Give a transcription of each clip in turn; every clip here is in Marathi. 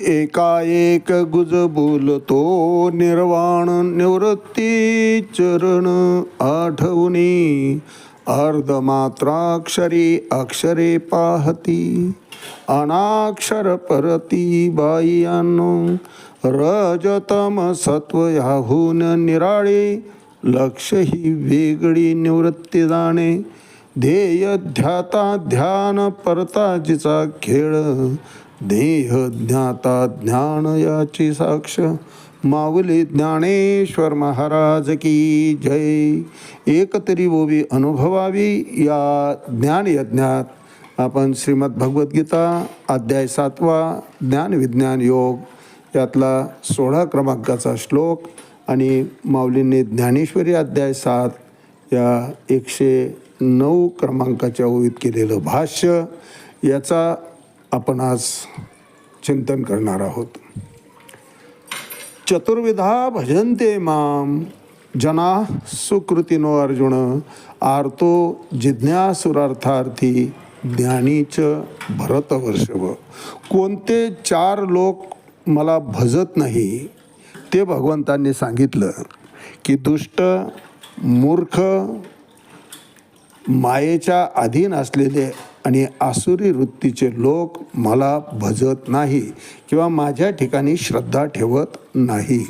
एकाएक गुज बोलतो निर्वाण निवृत्ती चरण आठवणी अर्धमात्राक्षरी अक्षरे पाहती अनाक्षर परती बाह्यानो रजतम सत्व याहून निराळे लक्ष ही वेगळी निवृत्ती जाणे ध्येय ध्याता ध्यान परता जिचा खेळ देह ज्ञाता ज्ञान याची साक्ष माऊली ज्ञानेश्वर महाराज की जय. एकतरी ओवी अनुभवावी या ज्ञान यज्ञात आपण श्रीमद भगवद्गीता अध्याय सातवा ज्ञान विज्ञान योग यातला सोळा क्रमांकाचा श्लोक आणि माऊलींनी ज्ञानेश्वरी अध्याय सात या एकशे नऊ क्रमांकाच्या ओळीत केलेलं भाष्य याचा आपण आज चिंतन करणार आहोत. चतुर्विधा भजन्ते माम. जना सुकृतीनो अर्जुन. आर्तो जिज्ञासुरार्थार्थी. ज्ञानीच भरतवर्षभ कोणते चार लोक मला भजत नाही ते भगवंतांनी सांगितलं की दुष्ट मूर्ख मायेच्या अधीन असलेले आणि आसुरी वृत्तीचे लोक मला भजत नाही किंवा माझ्या ठिकाणी श्रद्धा ठेवत नाही.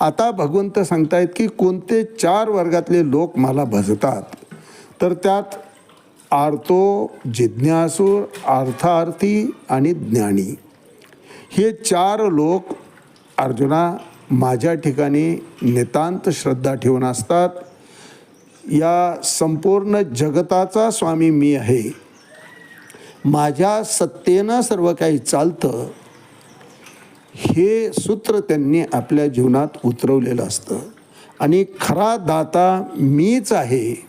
आता भगवंत सांगतायत की कोणते चार वर्गातले लोक मला भजतात? तर त्यात आर्तो जिज्ञासूर अर्थार्थी आणि ज्ञानी. हे चार लोक अर्जुना माझ्या ठिकाणी नितांत श्रद्धा ठेवून असतात. या संपूर्ण जगताचा स्वामी मी आहे. माझ्या सत्तेनं सर्व काही चालतं हे सूत्र त्यांनी आपल्या जीवनात उतरवलेलं असतं. आणि खरा दाता मीच आहे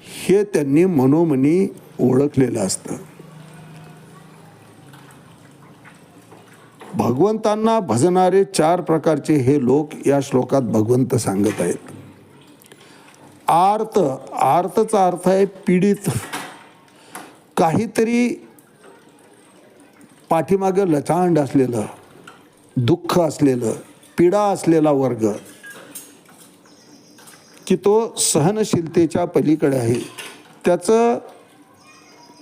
हे त्यांनी मनोमनी ओळखलेलं असतं. भगवंतांना भजणारे चार प्रकारचे हे लोक या श्लोकात भगवंत सांगत आहेत. आर्त आर्तचा अर्थ आहे पीडित. काहीतरी पाठीमागं लचांड असलेलं दुःख असलेलं पीडा असलेला वर्ग की तो सहनशीलतेच्या पलीकडे आहे. त्याचं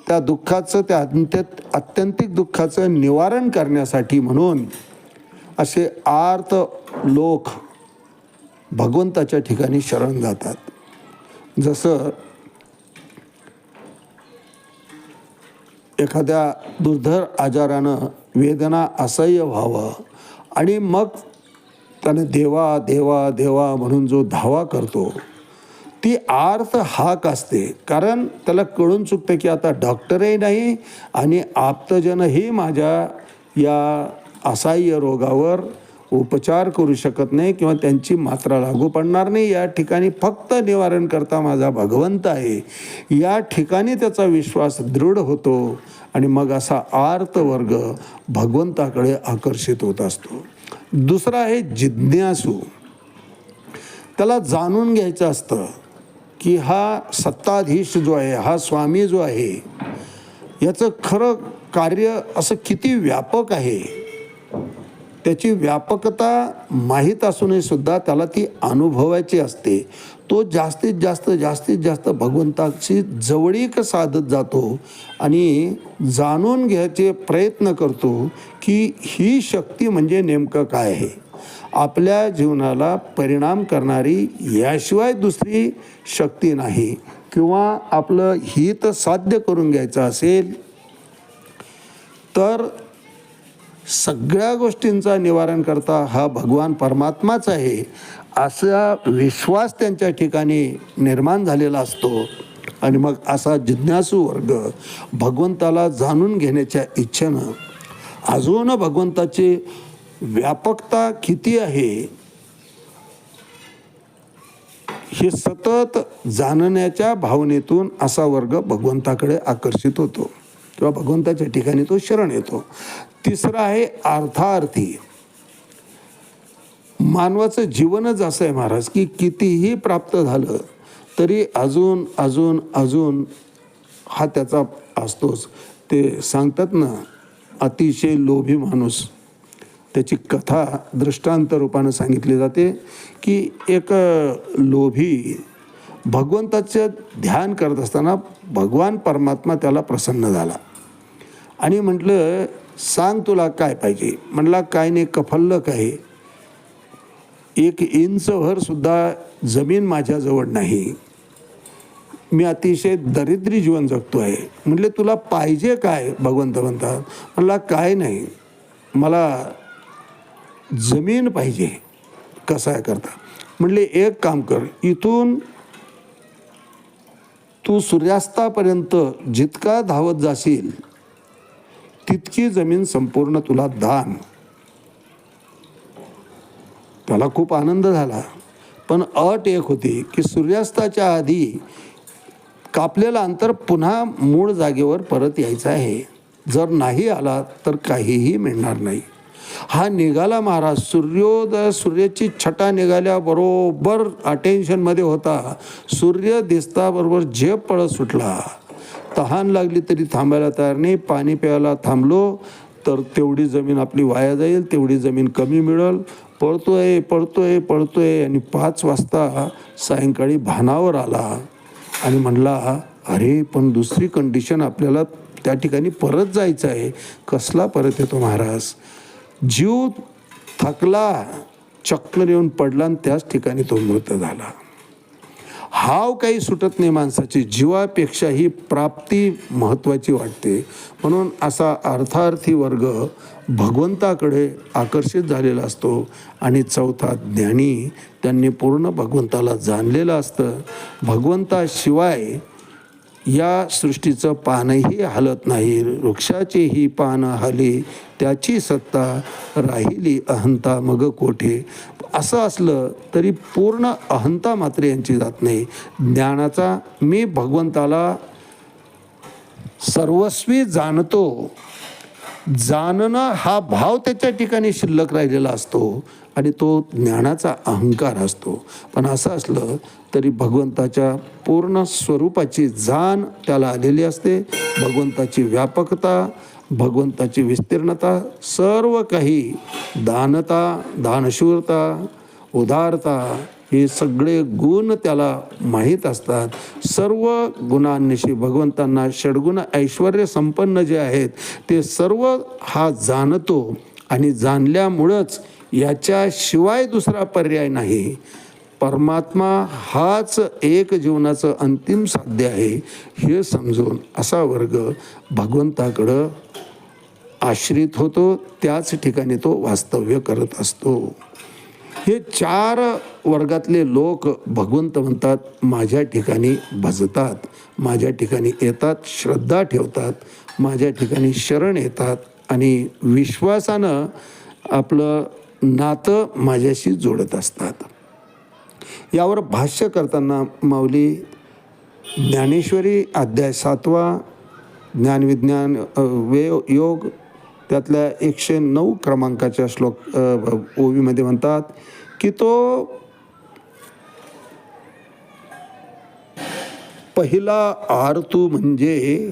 त्या दुःखाचं त्या अत्यंत अत्यंतिक दुःखाचं निवारण करण्यासाठी म्हणून असे आर्त लोक भगवंताच्या ठिकाणी शरण जातात. जसं एखाद्या दुर्धर आजारानं वेदना असह्य व्हावं. आणि मग त्याने देवा देवा देवा म्हणून जो धावा करतो ती आर्थ हाक असते. कारण त्याला कळून चुकतं की आता डॉक्टरही नाही आणि आप्तजनही माझ्या या असह्य रोगावर उपचार करू शकत नाही किंवा त्यांची मात्रा लागू पडणार नाही. या ठिकाणी फक्त निवारण करता माझा भगवंत आहे. या ठिकाणी त्याचा विश्वास दृढ होतो आणि मग असा आर्त वर्ग भगवंताकडे आकर्षित होत असतो. दुसरा आहे जिज्ञासू. त्याला जाणून घ्यायचं असतं की हा सत्ताधीश जो आहे हा स्वामी जो आहे याचं खरं कार्य असं किती व्यापक आहे. त्याची व्यापकता माहीत असूनही सुद्धा त्याला ती अनुभवायची असते. तो जास्तीत जास्त जास्तीत जास्त भगवंताची जवळीक साधत जातो आणि जाणून घ्यायचे प्रयत्न करतो की ही शक्ती म्हणजे नेमकं काय आहे. आपल्या जीवनाला परिणाम करणारी याशिवाय दुसरी शक्ती नाही. किंवा आपलं हित साध्य करून घ्यायचं असेल तर सगळ्या गोष्टींचा निवारण करता हा भगवान परमात्माच आहे असा विश्वास त्यांच्या ठिकाणी निर्माण झालेला असतो. आणि मग असा जिज्ञासू वर्ग भगवंताला जाणून घेण्याच्या इच्छेनं अजून भगवंताची व्यापकता किती आहे हे सतत जाणण्याच्या भावनेतून असा वर्ग भगवंताकडे आकर्षित होतो. किंवा भगवंताच्या ठिकाणी तो शरण येतो. तिसरं आहे अर्थार्थी. मानवाचं जीवनच असं आहे महाराज की कितीही प्राप्त झालं तरी अजून अजून अजून हा त्याचा असतोच. ते सांगतात ना अतिशय लोभी माणूस. त्याची कथा दृष्टांत रूपानं सांगितली जाते की एक लोभी भगवंताचं ध्यान करत असताना भगवान परमात्मा त्याला प्रसन्न झाला. आणि म्हटलं सांग तुला काय पाहिजे? म्हणला काय नाही कफल्लक आहे. एक इंचभरसुद्धा जमीन माझ्याजवळ नाही. मी अतिशय दरिद्री जीवन जगतो आहे. म्हटले तुला पाहिजे काय? भगवंत म्हणतात. म्हटला काय नाही. मला जमीन पाहिजे. कसं आहे करता? म्हणले एक काम कर. इथून तू सूर्यास्तापर्यंत जितका धावत जाशील तितकी जमीन संपूर्ण तुला दान. त्याला खूप आनंद झाला. पण अट एक होती की सूर्यास्ताच्या आधी कापलेलं अंतर पुन्हा मूळ जागेवर परत यायचं आहे. जर नाही आला तर काहीही मिळणार नाही. हा निघाला महाराज. सूर्योदय सूर्याची छटा निघाल्याबरोबर अटेन्शनमध्ये होता. सूर्य दिसताबरोबर झेप पळत सुटला. तहान लागली तरी थांबायला तयार नाही. पाणी प्यायला थांबलो तर तेवढी जमीन आपली वाया जाईल तेवढी जमीन कमी मिळेल. पळतोय पळतोय पळतोय आणि पाच वाजता सायंकाळी भानावर आला आणि म्हणला अरे पण दुसरी कंडिशन आपल्याला त्या ठिकाणी परत जायचं आहे. कसला परत येतो महाराज? जीव थकला चक्कर येऊन पडला आणि त्याच ठिकाणी तो मृत झाला. हाव काही सुटत नाही माणसाची जीवापेक्षा ही प्राप्ती महत्त्वाची वाटते. म्हणून असा अर्थार्थी वर्ग भगवंताकडे आकर्षित झालेला असतो. आणि चौथा ज्ञानी त्यांनी पूर्ण भगवंताला जाणलेलं असतं. भगवंताशिवाय या सृष्टीचं पानही हलत नाही. वृक्षाचेही पान हली त्याची सत्ता राहिली अहंता मग कोठे? असं असलं तरी पूर्ण अहंता मात्र यांची जात नाही. ज्ञानाचा मी भगवंताला सर्वस्वी जाणतो. जाणणं हा भाव त्याच्या ठिकाणी शिल्लक राहिलेला असतो आणि तो ज्ञानाचा अहंकार असतो. पण असं असलं तरी भगवंताच्या पूर्ण स्वरूपाची जाण त्याला आलेली असते. भगवंताची व्यापकता भगवंताची विस्तीर्णता सर्व काही दानता दानशूरता उदारता हे सगळे गुण त्याला माहीत असतात. सर्व गुणांनिशी भगवंतांना षडगुण ऐश्वर संपन्न जे आहेत ते सर्व हा जाणतो आणि जाणल्यामुळंच याच्याशिवाय दुसरा पर्याय नाही. परमात्मा हाच एक जीवनाचं अंतिम साध्य आहे हे समजून असा वर्ग भगवंताकडं आश्रित होतो त्याच ठिकाणी तो वास्तव्य करत असतो. हे चार वर्गातले लोक भगवंत म्हणतात माझ्या ठिकाणी भजतात माझ्या ठिकाणी येतात श्रद्धा ठेवतात माझ्या ठिकाणी शरण येतात आणि विश्वासानं आपलं नातं माझ्याशी जोडत असतात. यावर भाष्य करताना माऊली ज्ञानेश्वरी अध्याय सातवा ज्ञानविज्ञान वे योग त्यातल्या एकशे नऊ क्रमांकाच्या श्लोक ओवीमध्ये म्हणतात की तो पहिला आरतू म्हणजे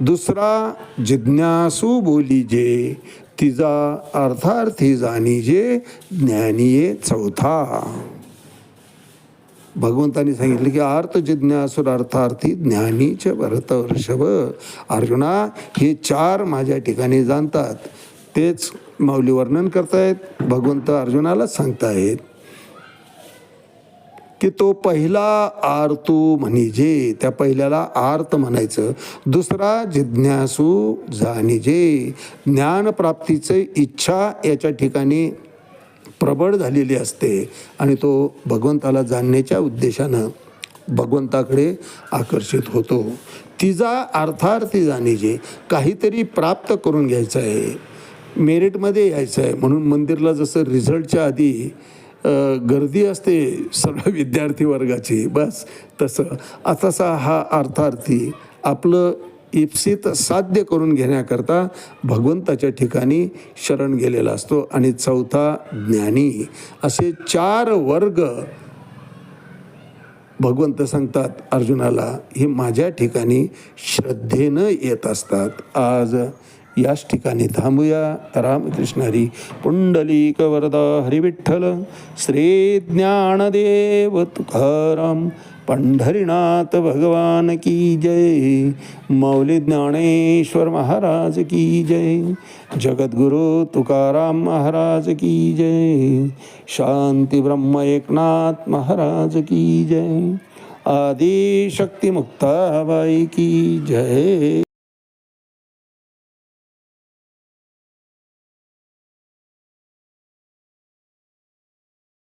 दुसरा जिज्ञासू बोलीजे तिचा अर्थार्थी जाणीजे ज्ञानीये चौथा. भगवंतांनी सांगितलं की अर्थ जिज्ञासूर अर्थार्थी ज्ञानीच भरत वर्षभ अर्जुना हे चार माझ्या ठिकाणी जाणतात. तेच माऊली वर्णन करतायत. भगवंत अर्जुनाला सांगतायत की तो पहिला आर्तू म्हणजे. त्या पहिल्याला आर्त म्हणायचं. दुसरा जिज्ञासू जाणीजे. ज्ञानप्राप्तीचे इच्छा याच्या ठिकाणी प्रबळ झालेली असते आणि तो भगवंताला जाणण्याच्या उद्देशानं भगवंताकडे आकर्षित होतो. तिचा अर्थार्थी जाणीजे काहीतरी प्राप्त करून घ्यायचं आहे. मेरिटमध्ये यायचं आहे. म्हणून मंदिरला जसं रिझल्टच्या आधी गर्दी असते सर्व विद्यार्थी वर्गाची बस तसं. तसा हा अर्थार्थी आपलं इप्सित साध्य करून घेण्याकरता भगवंताच्या ठिकाणी शरण गेलेला असतो. आणि चौथा ज्ञानी असे चार वर्ग भगवंत सांगतात अर्जुनाला हे माझ्या ठिकाणी श्रद्धेनं येत असतात. आज याच ठिकाणी थांबूया. रामकृष्णारी पुंडलिक वरदा हरिविठ्ठल श्री ज्ञानदेव तुकाराम पंढरीनाथ भगवान की जय मौली ज्ञानेश्वर महाराज की जय जगद्गुरु तुकाराम महाराज की जय शांती ब्रह्म एकनाथ महाराज की जय आदिशक्ती मुक्ताबाई की जय।